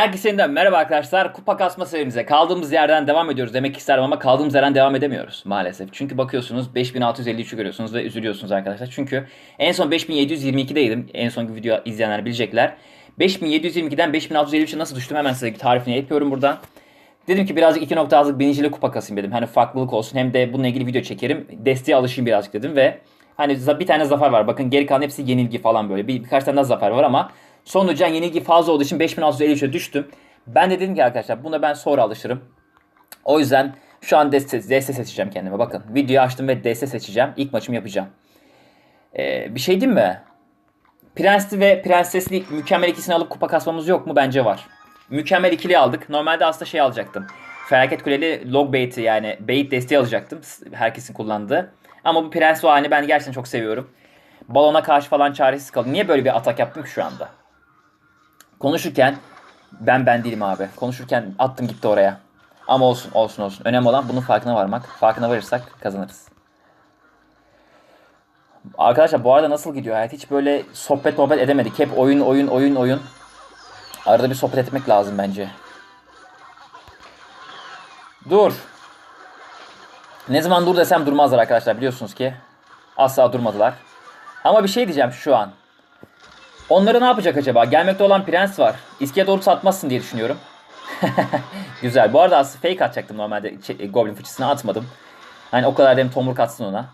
Herkese yeniden merhaba arkadaşlar. Kupa kasma serimize kaldığımız yerden devam ediyoruz demek isterim ama kaldığımız yerden devam edemiyoruz maalesef. Çünkü bakıyorsunuz 5653'ü görüyorsunuz ve üzülüyorsunuz arkadaşlar. Çünkü en son 5722'deydim. En son video izleyenler bilecekler. 5722'den 5653'e nasıl düştüm hemen size tarifini yapıyorum buradan. Dedim ki birazcık 2 nokta azlık birinciyle kupa kasayım dedim. Hani farklılık olsun hem de bununla ilgili video çekerim. Desteğe alışayım birazcık dedim ve hani bir tane zafer var. Bakın geri kalan hepsi yenilgi falan böyle. Bir, birkaç tane daha zafer var ama sonucu yenilgi fazla olduğu için 5653'e düştüm. Ben de dedim ki arkadaşlar buna ben sonra alışırım. O yüzden şu an deste, deste seçeceğim kendime. Bakın videoyu açtım ve deste seçeceğim. İlk maçımı yapacağım. Ee, bir şey diyeyim mi? Prensli ve prensesli mükemmel ikisini alıp kupa kasmamız yok mu? Bence var. Mükemmel ikili aldık. Normalde aslında şey alacaktım. Felaket Kuleli log bait'i yani bait desteği alacaktım. Herkesin kullandığı. Ama bu prens o halini ben gerçekten çok seviyorum. Balona karşı falan çaresiz kaldım. Niye böyle bir atak yaptım ki şu anda? Konuşurken ben ben değilim abi. Konuşurken attım gitti oraya. Ama olsun olsun olsun. Önemli olan bunun farkına varmak. Farkına varırsak kazanırız. Arkadaşlar bu arada nasıl gidiyor hayat? Hiç böyle sohbet muhabbet edemedik. Hep oyun oyun oyun oyun. Arada bir sohbet etmek lazım bence. Dur. Ne zaman dur desem durmazlar arkadaşlar biliyorsunuz ki. Asla durmadılar. Ama bir şey diyeceğim şu an. Onları ne yapacak acaba? Gelmekte olan prens var. İskiye doğru satmazsın diye düşünüyorum. Güzel. Bu arada aslında fake atacaktım normalde. Şey, Goblin fıçısına atmadım. Hani o kadar dedim tomruk atsın ona.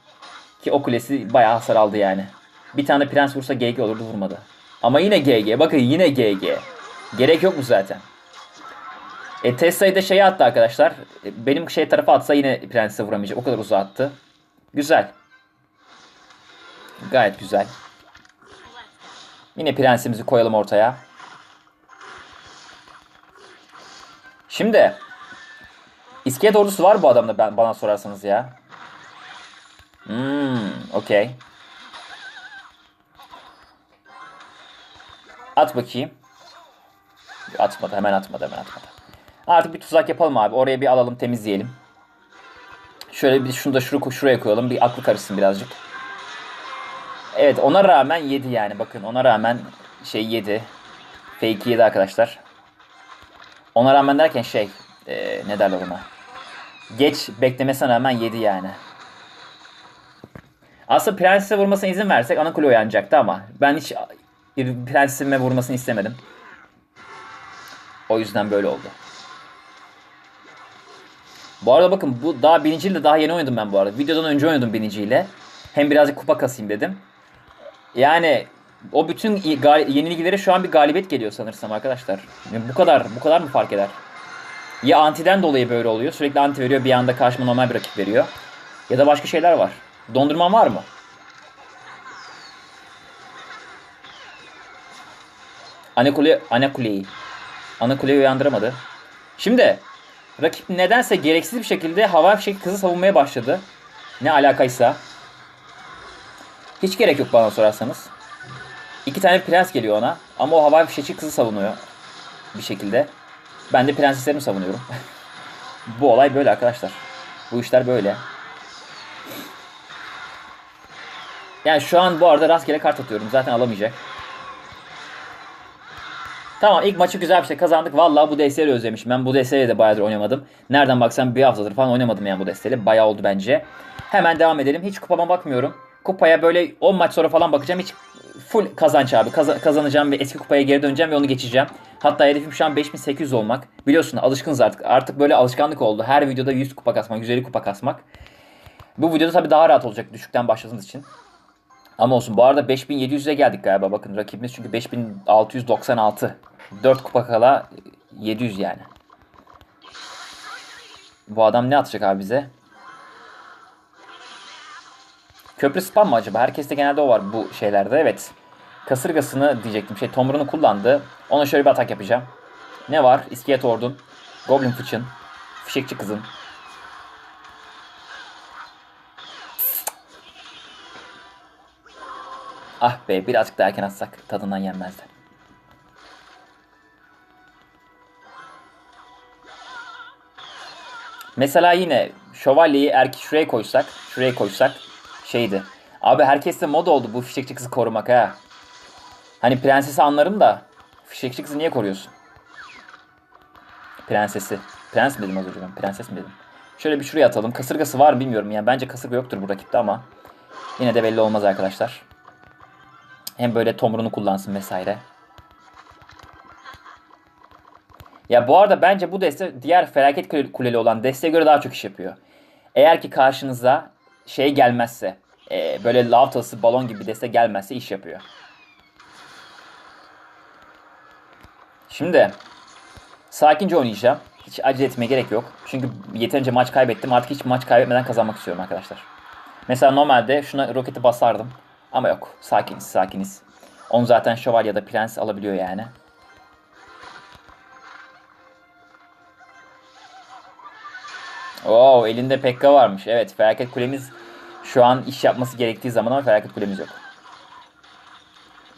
Ki o kulesi bayağı hasar aldı yani. Bir tane prens vursa GG olurdu vurmadı. Ama yine GG. Bakın yine GG. Gerek yok mu zaten? E, Tesla'yı da şeye attı arkadaşlar. E, benim şey tarafa atsa yine prense vuramayacak. O kadar uzağa attı. Güzel. Gayet güzel. Yine prensimizi koyalım ortaya. Şimdi İskelet ordusu var bu adamda ben, bana sorarsanız ya. Hmm, okey. At bakayım. Atmadı hemen atmadı hemen atmadı. Artık bir tuzak yapalım abi. Oraya bir alalım temizleyelim. Şöyle bir şunu da şuru, şuraya koyalım. Bir aklı karışsın birazcık. Evet ona rağmen yedi yani. Bakın ona rağmen şey yedi. Fake yedi arkadaşlar. Ona rağmen derken şey ee, ne derler ona. Geç beklemesine rağmen yedi yani. Aslında prensese vurmasına izin versek ana kule uyanacaktı ama ben hiç prensesime vurmasını istemedim. O yüzden böyle oldu. Bu arada bakın bu daha birinciyle daha yeni oynadım ben bu arada. Videodan önce oynadım birinciyle. Hem birazcık kupa kasayım dedim. Yani o bütün yenilgilere şu an bir galibiyet geliyor sanırsam arkadaşlar. Yani bu kadar bu kadar mı fark eder? Ya antiden dolayı böyle oluyor. Sürekli anti veriyor bir anda karşıma normal bir rakip veriyor. Ya da başka şeyler var. Dondurma var mı? Anakule, Anakule'yi. Anakule'yi uyandıramadı. Şimdi rakip nedense gereksiz bir şekilde hava fişek kızı savunmaya başladı. Ne alakaysa. Hiç gerek yok bana sorarsanız. İki tane prens geliyor ona. Ama o hava fişekçi kızı savunuyor. Bir şekilde. Ben de prenseslerimi savunuyorum. Bu olay böyle arkadaşlar. Bu işler böyle. Yani şu an bu arada rastgele kart atıyorum. Zaten alamayacak. Tamam ilk maçı güzel bir şey kazandık. Vallahi bu desteği özlemişim. Ben bu desteğiyle de bayağıdır oynamadım. Nereden baksam bir haftadır falan oynamadım yani bu desteğiyle. Bayağı oldu bence. Hemen devam edelim. Hiç kupama bakmıyorum. Kupaya böyle 10 maç sonra falan bakacağım. Hiç full kazanç abi. Kaz- kazanacağım ve eski kupaya geri döneceğim ve onu geçeceğim. Hatta hedefim şu an 5800 olmak. Biliyorsun alışkınız artık. Artık böyle alışkanlık oldu. Her videoda 100 kupa kasmak, 150 kupa kasmak. Bu videoda tabii daha rahat olacak düşükten başladığınız için. Ama olsun. Bu arada 5700'e geldik galiba. Bakın rakibimiz çünkü 5696. 4 kupa kala 700 yani. Bu adam ne atacak abi bize? Köprü spam mı acaba? Herkeste genelde o var bu şeylerde. Evet. Kasırgasını diyecektim. Şey tomrunu kullandı. Ona şöyle bir atak yapacağım. Ne var? İskelet ordun. Goblin fıçın. Fişekçi kızın. Ah be birazcık daha erken atsak tadından yenmezdi. Mesela yine şövalyeyi erkek şuraya koysak, şuraya koysak şeydi. Abi herkeste mod oldu bu fişekçi kızı korumak ha. Hani prensesi anlarım da fişekçi kızı niye koruyorsun? Prensesi. Prens mi dedim az önce ben? Prenses mi dedim? Şöyle bir şuraya atalım. Kasırgası var mı bilmiyorum. Yani bence kasırga yoktur bu rakipte ama yine de belli olmaz arkadaşlar. Hem böyle tomrunu kullansın vesaire. Ya bu arada bence bu deste diğer felaket kule- kuleli olan desteye göre daha çok iş yapıyor. Eğer ki karşınıza şey gelmezse, e, böyle lav tası, balon gibi bir deste gelmezse iş yapıyor. Şimdi sakince oynayacağım. Hiç acele etmeye gerek yok. Çünkü yeterince maç kaybettim. Artık hiç maç kaybetmeden kazanmak istiyorum arkadaşlar. Mesela normalde şuna roketi basardım. Ama yok. Sakiniz, sakiniz. Onu zaten şövalye ya da prens alabiliyor yani. Oo elinde Pekka varmış. Evet felaket kulemiz şu an iş yapması gerektiği zaman ama felaket kulemiz yok.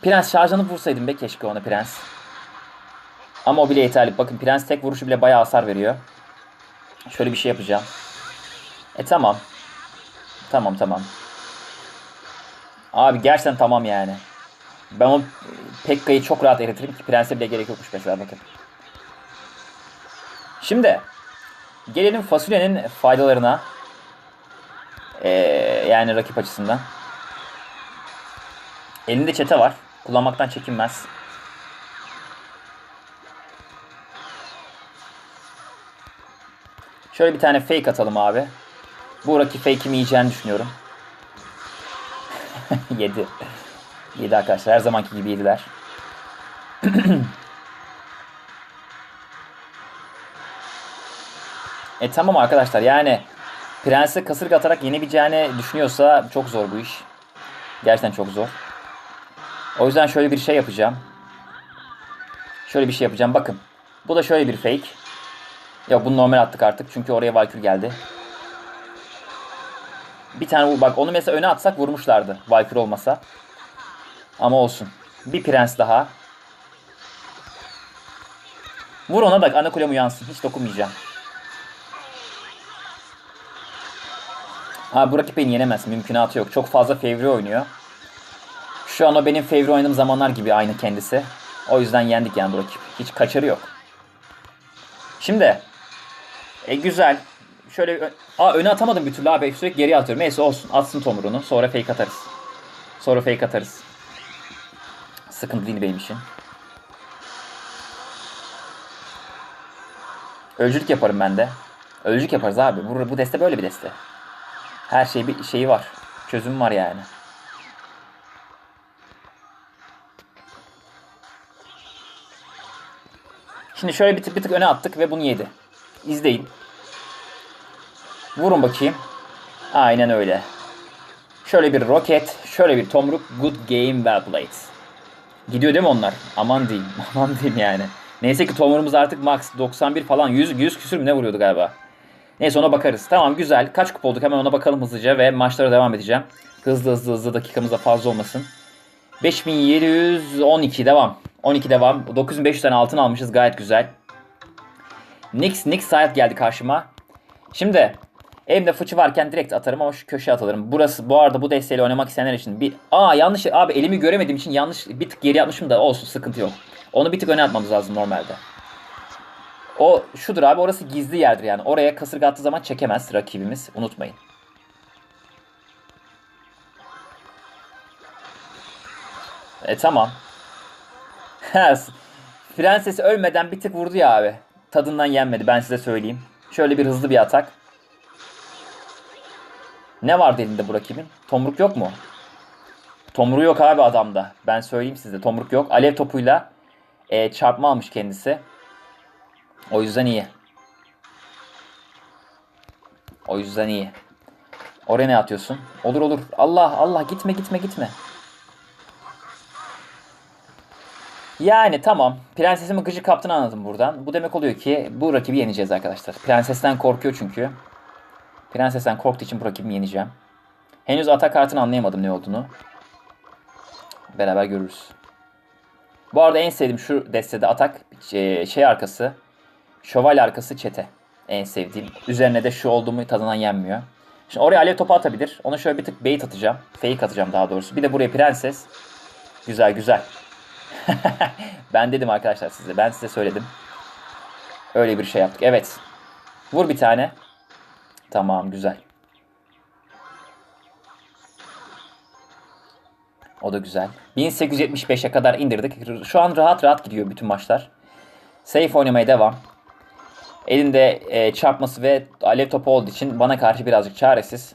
Prens şarjını vursaydım be keşke ona prens. Ama o bile yeterli. Bakın prens tek vuruşu bile bayağı hasar veriyor. Şöyle bir şey yapacağım. E tamam. Tamam tamam. Abi gerçekten tamam yani. Ben o Pekka'yı çok rahat eritirim ki prense bile gerek yokmuş mesela bakın. Şimdi gelelim fasulyenin faydalarına. Ee, yani rakip açısından. Elinde çete var. Kullanmaktan çekinmez. Şöyle bir tane fake atalım abi. Bu rakip fake'imi yiyeceğini düşünüyorum. yedi. Yedi arkadaşlar. Her zamanki gibi yediler. e tamam arkadaşlar yani Prens'e kasırga atarak yenebileceğini düşünüyorsa çok zor bu iş. Gerçekten çok zor. O yüzden şöyle bir şey yapacağım. Şöyle bir şey yapacağım. Bakın. Bu da şöyle bir fake. Yok bunu normal attık artık. Çünkü oraya Valkür geldi. Bir tane vur- bak onu mesela öne atsak vurmuşlardı. Valkür olmasa. Ama olsun. Bir prens daha. Vur ona da ana kulem uyansın. Hiç dokunmayacağım. Ha bu beni yenemez. Mümkünatı yok. Çok fazla fevri oynuyor. Şu an o benim fevri oynadığım zamanlar gibi aynı kendisi. O yüzden yendik yani bu rakip. Hiç kaçarı yok. Şimdi. E güzel. Şöyle Aa öne atamadım bir türlü abi. Sürekli geriye atıyorum. Neyse olsun. Atsın tomruğunu. Sonra fake atarız. Sonra fake atarız. Sıkıntı değil benim için. Ölücülük yaparım ben de. Ölücülük yaparız abi. Bu, bu deste böyle bir deste. Her şey bir şeyi var. Çözüm var yani. Şimdi şöyle bir tık bir tık öne attık ve bunu yedi. İzleyin. Vurun bakayım. Aynen öyle. Şöyle bir roket, şöyle bir tomruk. Good game, well played. Gidiyor değil mi onlar? Aman diyeyim, aman diyeyim yani. Neyse ki tomruğumuz artık max 91 falan 100, 100 küsür mü ne vuruyordu galiba. Neyse ona bakarız. Tamam güzel. Kaç kupa olduk hemen ona bakalım hızlıca ve maçlara devam edeceğim. Hızlı hızlı hızlı dakikamız da fazla olmasın. 5712 devam. 12 devam. 9500 tane altın almışız gayet güzel. Nix Nix Sayat geldi karşıma. Şimdi elimde fıçı varken direkt atarım ama şu köşeye atarım. Burası bu arada bu desteğiyle oynamak isteyenler için bir aa yanlış abi elimi göremediğim için yanlış bir tık geri atmışım da olsun sıkıntı yok. Onu bir tık öne atmamız lazım normalde. O şudur abi orası gizli yerdir yani. Oraya kasırga attığı zaman çekemez rakibimiz. Unutmayın. E tamam. Prensesi ölmeden bir tık vurdu ya abi. Tadından yenmedi ben size söyleyeyim. Şöyle bir hızlı bir atak. Ne vardı elinde bu rakibin? Tomruk yok mu? Tomruğu yok abi adamda. Ben söyleyeyim size. Tomruk yok. Alev topuyla e, çarpma almış kendisi. O yüzden iyi. O yüzden iyi. Oraya ne atıyorsun? Olur olur. Allah Allah gitme gitme gitme. Yani tamam. Prensesimin gıcık kaptığını anladım buradan. Bu demek oluyor ki bu rakibi yeneceğiz arkadaşlar. Prensesten korkuyor çünkü. Prensesten korktuğu için bu rakibi yeneceğim. Henüz atak kartını anlayamadım ne olduğunu. Beraber görürüz. Bu arada en sevdiğim şu destede atak şey, şey arkası. Şövalye arkası çete. En sevdiğim. Üzerine de şu olduğumu tadından yenmiyor. Şimdi oraya alev topu atabilir. Ona şöyle bir tık bait atacağım. Fake atacağım daha doğrusu. Bir de buraya prenses. Güzel güzel. ben dedim arkadaşlar size. Ben size söyledim. Öyle bir şey yaptık. Evet. Vur bir tane. Tamam güzel. O da güzel. 1875'e kadar indirdik. Şu an rahat rahat gidiyor bütün maçlar. Safe oynamaya devam. Elinde e, çarpması ve alev topu olduğu için bana karşı birazcık çaresiz.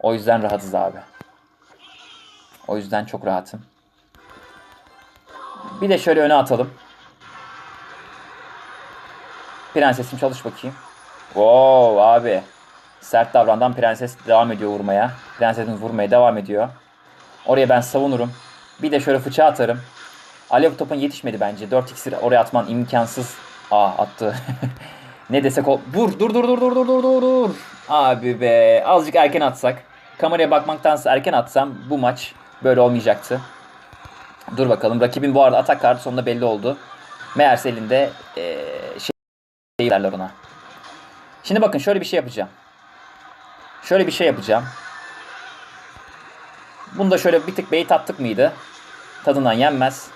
O yüzden rahatız abi. O yüzden çok rahatım. Bir de şöyle öne atalım. Prensesim çalış bakayım. Wow abi. Sert davrandan prenses devam ediyor vurmaya. Prensesimiz vurmaya devam ediyor. Oraya ben savunurum. Bir de şöyle fıça atarım. Alev topun yetişmedi bence. 4 iksir oraya atman imkansız. Aa attı. ne desek o. Vur dur dur dur dur dur dur dur dur. Abi be azıcık erken atsak. Kameraya bakmaktansa erken atsam bu maç böyle olmayacaktı. Dur bakalım. Rakibin bu arada atak kartı sonunda belli oldu. Meğerse elinde ee, şey derler ona. Şimdi bakın şöyle bir şey yapacağım. Şöyle bir şey yapacağım. Bunda şöyle bir tık bait attık mıydı? Tadından yenmez.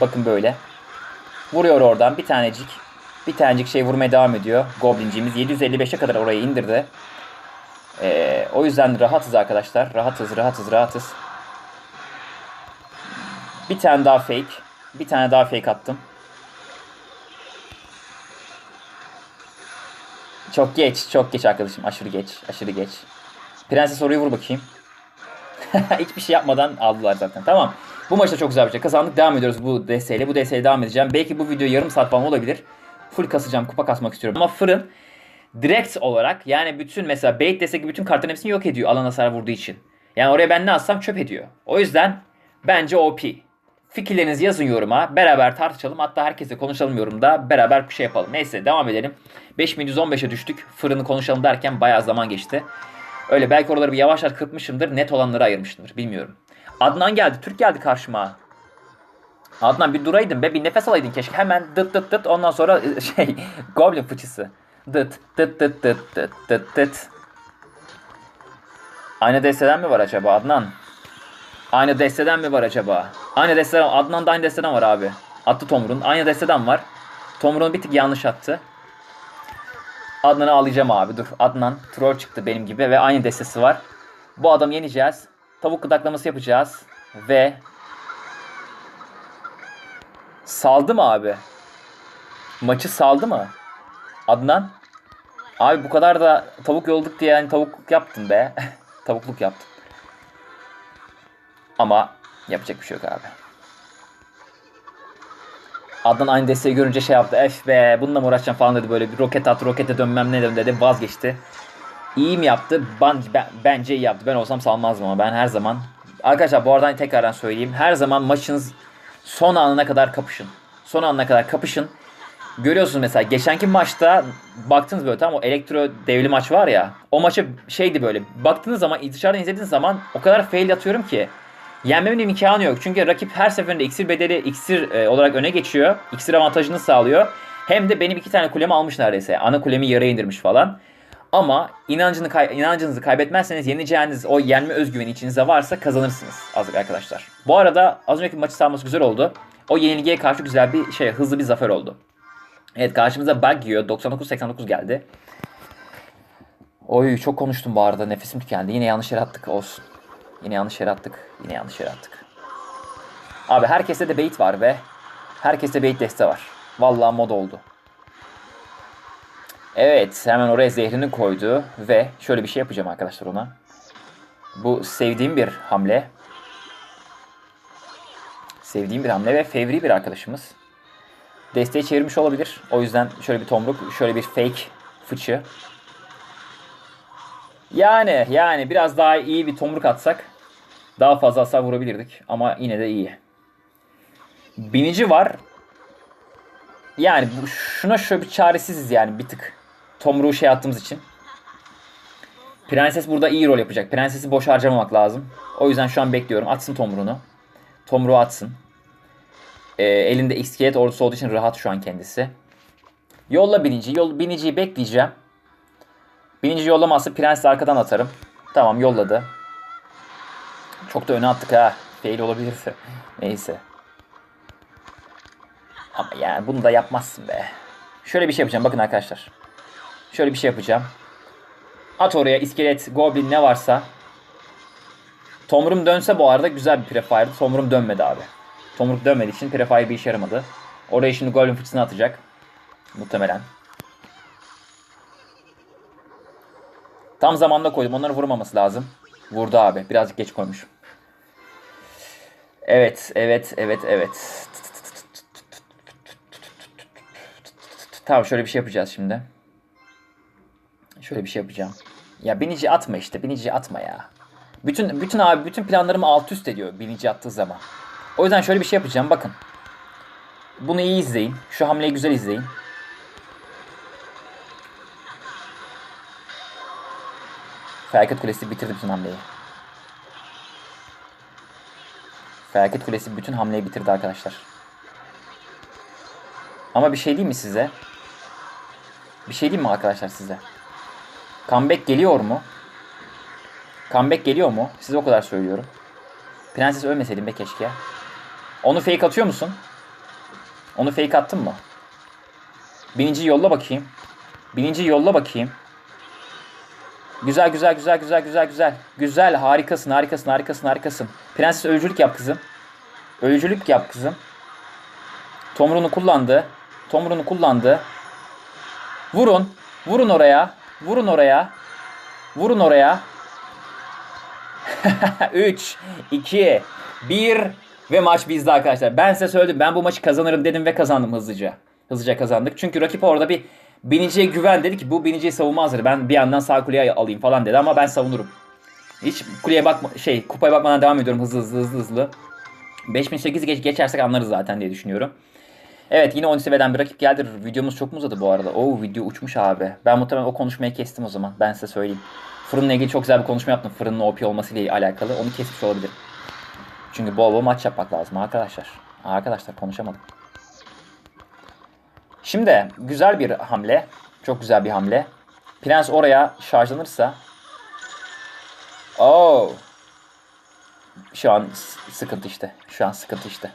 Bakın böyle. Vuruyor oradan bir tanecik. Bir tanecik şey vurmaya devam ediyor. Goblinciğimiz 755'e kadar orayı indirdi. Ee, o yüzden rahatız arkadaşlar. Rahatız, rahatız, rahatız. Bir tane daha fake. Bir tane daha fake attım. Çok geç, çok geç arkadaşım. Aşırı geç, aşırı geç. Prenses orayı vur bakayım. Hiçbir şey yapmadan aldılar zaten. Tamam. Bu maçta çok güzel bir şey. Kazandık. Devam ediyoruz bu DS'yle. Bu DS'yle devam edeceğim. Belki bu video yarım saat falan olabilir. Full kasacağım. Kupa kasmak istiyorum. Ama fırın direkt olarak yani bütün mesela bait destek bütün kartların hepsini yok ediyor alan hasar vurduğu için. Yani oraya ben ne atsam çöp ediyor. O yüzden bence OP. Fikirlerinizi yazın yoruma. Beraber tartışalım. Hatta herkese konuşalım yorumda. Beraber bir şey yapalım. Neyse devam edelim. 5115'e düştük. Fırını konuşalım derken bayağı zaman geçti. Öyle belki oraları bir yavaş yavaş kırpmışımdır. Net olanları ayırmışımdır. Bilmiyorum. Adnan geldi. Türk geldi karşıma. Adnan bir duraydın be. Bir nefes alaydın keşke. Hemen dıt dıt dıt. Ondan sonra şey Goblin fıçısı. Dıt dıt dıt dıt dıt dıt dıt. Aynı desteden mi var acaba Adnan? Aynı desteden mi var acaba? Aynı desteden, Adnan da aynı desteden var abi. Attı Tomrun. Aynı desteden var. Tomrun bir tık yanlış attı. Adnan'ı ağlayacağım abi dur. Adnan troll çıktı benim gibi ve aynı destesi var. Bu adamı yeneceğiz. Tavuk gıdaklaması yapacağız. Ve saldı mı abi? Maçı saldı mı? Adnan? Abi bu kadar da tavuk yolduk diye yani tavukluk yaptın be. Tavukluk yaptın. Ama yapacak bir şey yok abi. Adnan aynı desteği görünce şey yaptı. Ef be bununla mı uğraşacağım falan dedi böyle bir roket at rokete dönmem ne dedi vazgeçti. İyi mi yaptı? Ben, ben, bence iyi yaptı. Ben olsam salmazdım ama ben her zaman. Arkadaşlar bu arada tekrardan söyleyeyim. Her zaman maçınız son anına kadar kapışın. Son anına kadar kapışın. Görüyorsunuz mesela geçenki maçta baktınız böyle tamam o elektro devli maç var ya. O maçı şeydi böyle baktığınız zaman dışarıdan izlediğiniz zaman o kadar fail atıyorum ki. Yenmemin imkanı yok. Çünkü rakip her seferinde iksir bedeli iksir e, olarak öne geçiyor. İksir avantajını sağlıyor. Hem de benim iki tane kulemi almış neredeyse. Ana kulemi yarıya indirmiş falan. Ama inancını kay- inancınızı kaybetmezseniz yeneceğiniz o yenme özgüveni içinizde varsa kazanırsınız azıcık arkadaşlar. Bu arada az önceki maçı sağlaması güzel oldu. O yenilgiye karşı güzel bir şey hızlı bir zafer oldu. Evet karşımıza bug yiyor. 99-89 geldi. Oy çok konuştum bu arada. Nefesim tükendi. Yine yanlış yere attık. Olsun. Yine yanlış yere attık. Yine yanlış yere attık. Abi herkeste de bait var be. Herkeste bait deste var. Vallahi mod oldu. Evet hemen oraya zehrini koydu ve şöyle bir şey yapacağım arkadaşlar ona. Bu sevdiğim bir hamle. Sevdiğim bir hamle ve fevri bir arkadaşımız. Desteği çevirmiş olabilir. O yüzden şöyle bir tomruk, şöyle bir fake fıçı. Yani yani biraz daha iyi bir tomruk atsak daha fazla hasar vurabilirdik ama yine de iyi. Binici var. Yani şuna şöyle bir çaresiziz yani bir tık. Tomruğu şey attığımız için. Prenses burada iyi rol yapacak. Prensesi boş harcamamak lazım. O yüzden şu an bekliyorum. Atsın tomruğunu. Tomruğu atsın. Ee, elinde iskelet ordusu olduğu için rahat şu an kendisi. Yolla binici. Yol, biniciyi bekleyeceğim. Binici yollamazsa prensi arkadan atarım. Tamam yolladı. Çok da öne attık ha. Fail olabilirse. Neyse. Ama yani bunu da yapmazsın be. Şöyle bir şey yapacağım bakın arkadaşlar. Şöyle bir şey yapacağım. At oraya iskelet, goblin ne varsa. Tomrum dönse bu arada güzel bir prefire. Tomrum dönmedi abi. Tomruk dönmediği için prefire bir işe yaramadı. Oraya şimdi goblin fıçısını atacak. Muhtemelen. Tam zamanda koydum. Onları vurmaması lazım. Vurdu abi. Birazcık geç koymuşum. Evet, evet, evet, evet. Tamam şöyle bir şey yapacağız şimdi. Şöyle bir şey yapacağım. Ya binici atma işte. Binici atma ya. Bütün bütün abi bütün planlarımı alt üst ediyor binici attığı zaman. O yüzden şöyle bir şey yapacağım. Bakın. Bunu iyi izleyin. Şu hamleyi güzel izleyin. Felaket Kulesi bitirdi bütün hamleyi. Felaket Kulesi bütün hamleyi bitirdi arkadaşlar. Ama bir şey diyeyim mi size? Bir şey diyeyim mi arkadaşlar size? Comeback geliyor mu? Comeback geliyor mu? Size o kadar söylüyorum. Prenses ölmeseydin be keşke. Onu fake atıyor musun? Onu fake attın mı? Bininci yolla bakayım. Bininci yolla bakayım. Güzel güzel güzel güzel güzel güzel. Güzel harikasın harikasın harikasın harikasın. Prenses ölücülük yap kızım. Ölücülük yap kızım. Tomrunu kullandı. Tomrunu kullandı. Vurun. Vurun oraya. Vurun oraya. Vurun oraya. 3, 2, 1 ve maç bizde arkadaşlar. Ben size söyledim. Ben bu maçı kazanırım dedim ve kazandım hızlıca. Hızlıca kazandık. Çünkü rakip orada bir biniciye güven dedi ki bu biniciyi savunma hazır. Ben bir yandan sağ kuleye alayım falan dedi ama ben savunurum. Hiç kuleye bakma şey kupaya bakmadan devam ediyorum hızlı hızlı hızlı hızlı. 5008 geç geçersek anlarız zaten diye düşünüyorum. Evet yine 10 seviyeden bir rakip geldi. Videomuz çok mu uzadı bu arada? Oo video uçmuş abi. Ben muhtemelen o konuşmayı kestim o zaman. Ben size söyleyeyim. Fırınla ilgili çok güzel bir konuşma yaptım. Fırının OP olmasıyla alakalı. Onu kesmiş olabilir. Çünkü bol bol maç yapmak lazım arkadaşlar. Arkadaşlar konuşamadım. Şimdi güzel bir hamle. Çok güzel bir hamle. Prens oraya şarjlanırsa. Oo. Şu an sıkıntı işte. Şu an sıkıntı işte.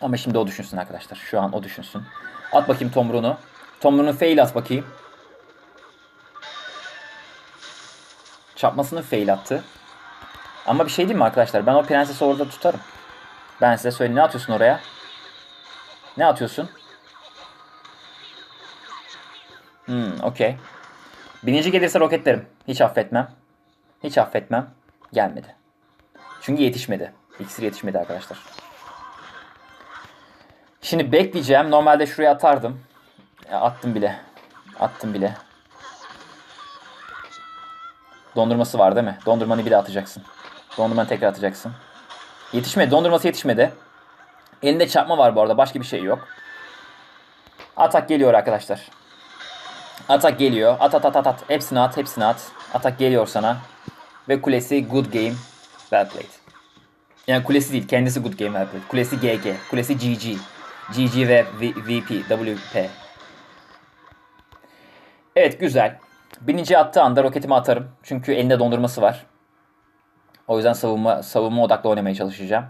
Ama şimdi o düşünsün arkadaşlar. Şu an o düşünsün. At bakayım tomruğunu. Tomruğunu fail at bakayım. Çarpmasını fail attı. Ama bir şey değil mi arkadaşlar? Ben o prensesi orada tutarım. Ben size söyleyeyim. Ne atıyorsun oraya? Ne atıyorsun? Hmm, okey. Bininci gelirse roketlerim. Hiç affetmem. Hiç affetmem. Gelmedi. Çünkü yetişmedi. İksir yetişmedi arkadaşlar. Şimdi bekleyeceğim. Normalde şuraya atardım. Ya attım bile. Attım bile. Dondurması var değil mi? Dondurmanı bir de atacaksın. Dondurmanı tekrar atacaksın. Yetişmedi. Dondurması yetişmedi. Elinde çarpma var bu arada. Başka bir şey yok. Atak geliyor arkadaşlar. Atak geliyor. At at at at. Hepsini at. Hepsini at. Atak geliyor sana. Ve kulesi good game. Well played. Yani kulesi değil. Kendisi good game well played. Kulesi GG. Kulesi GG. GG ve v VP. WP. Evet güzel. Bininci attığı anda roketimi atarım. Çünkü elinde dondurması var. O yüzden savunma savunma odaklı oynamaya çalışacağım.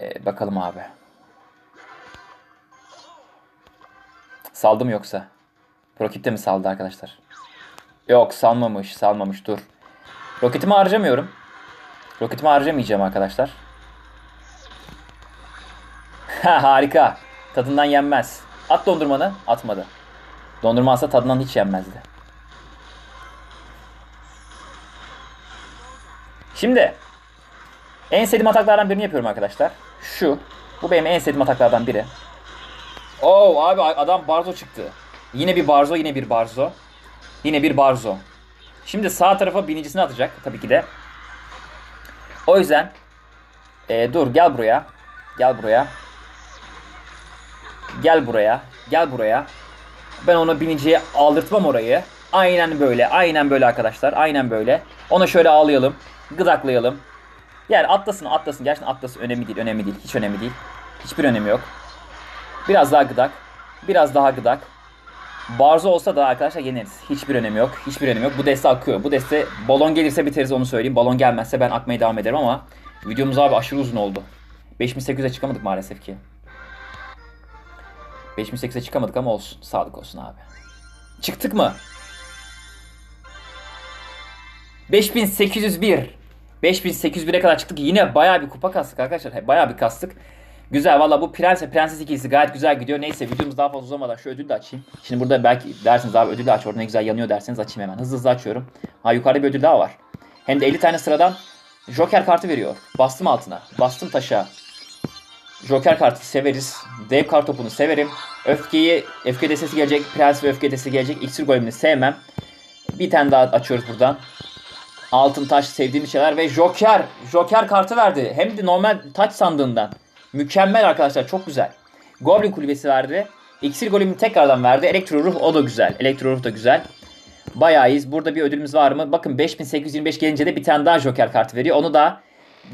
Ee, bakalım abi. Saldım yoksa? Roket'te mi saldı arkadaşlar? Yok salmamış salmamış dur. Roketimi harcamıyorum. Roketimi harcamayacağım arkadaşlar. Ha harika. Tadından yenmez. At dondurmanı. Atmadı. Dondurma alsa tadından hiç yenmezdi. Şimdi en sevdiğim ataklardan birini yapıyorum arkadaşlar. Şu. Bu benim en sevdiğim ataklardan biri. Oo abi adam Barzo çıktı. Yine bir Barzo, yine bir Barzo. Yine bir Barzo. Şimdi sağ tarafa binicisini atacak tabii ki de. O yüzden e, dur gel buraya. Gel buraya. Gel buraya. Gel buraya. Ben onu biniciye aldırtmam orayı. Aynen böyle. Aynen böyle arkadaşlar. Aynen böyle. Ona şöyle ağlayalım. Gıdaklayalım. Yani atlasın atlasın. Gerçekten atlasın. Önemli değil. Önemli değil. Hiç önemli değil. Hiçbir önemi yok. Biraz daha gıdak. Biraz daha gıdak. Barzo olsa da arkadaşlar yeneriz. Hiçbir önemi yok. Hiçbir önemi yok. Bu deste akıyor. Bu deste balon gelirse biteriz onu söyleyeyim. Balon gelmezse ben akmaya devam ederim ama videomuz abi aşırı uzun oldu. 5800'e çıkamadık maalesef ki. 5800'e çıkamadık ama olsun. Sağlık olsun abi. Çıktık mı? 5801. 5801'e kadar çıktık. Yine bayağı bir kupa kastık arkadaşlar. Bayağı bir kastık. Güzel valla bu prens ve prenses ikilisi gayet güzel gidiyor. Neyse videomuz daha fazla uzamadan şu ödülü de açayım. Şimdi burada belki dersiniz abi ödülü aç orada ne güzel yanıyor derseniz açayım hemen. Hızlı hızlı açıyorum. Ha yukarıda bir ödül daha var. Hem de 50 tane sıradan Joker kartı veriyor. Bastım altına. Bastım taşa. Joker kartı severiz. Dev kart topunu severim. Öfkeyi, öfke destesi gelecek. Prens ve öfke destesi gelecek. İksir golemini sevmem. Bir tane daha açıyoruz buradan. Altın taş sevdiğim şeyler ve Joker. Joker kartı verdi. Hem de normal taç sandığından. Mükemmel arkadaşlar çok güzel. Goblin kulübesi verdi. İksir golemini tekrardan verdi. Elektro ruh o da güzel. Elektro ruh da güzel. Bayağı iyiyiz. Burada bir ödülümüz var mı? Bakın 5825 gelince de bir tane daha Joker kartı veriyor. Onu da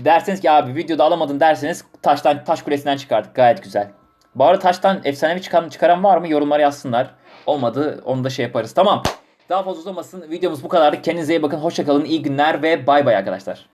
derseniz ki abi videoda alamadın derseniz taştan taş kulesinden çıkardık. Gayet güzel. Bu arada taştan efsanevi çıkan, çıkaran var mı? Yorumlara yazsınlar. Olmadı onu da şey yaparız. Tamam. Daha fazla uzamasın. Videomuz bu kadardı. Kendinize iyi bakın. Hoşçakalın. İyi günler ve bay bay arkadaşlar.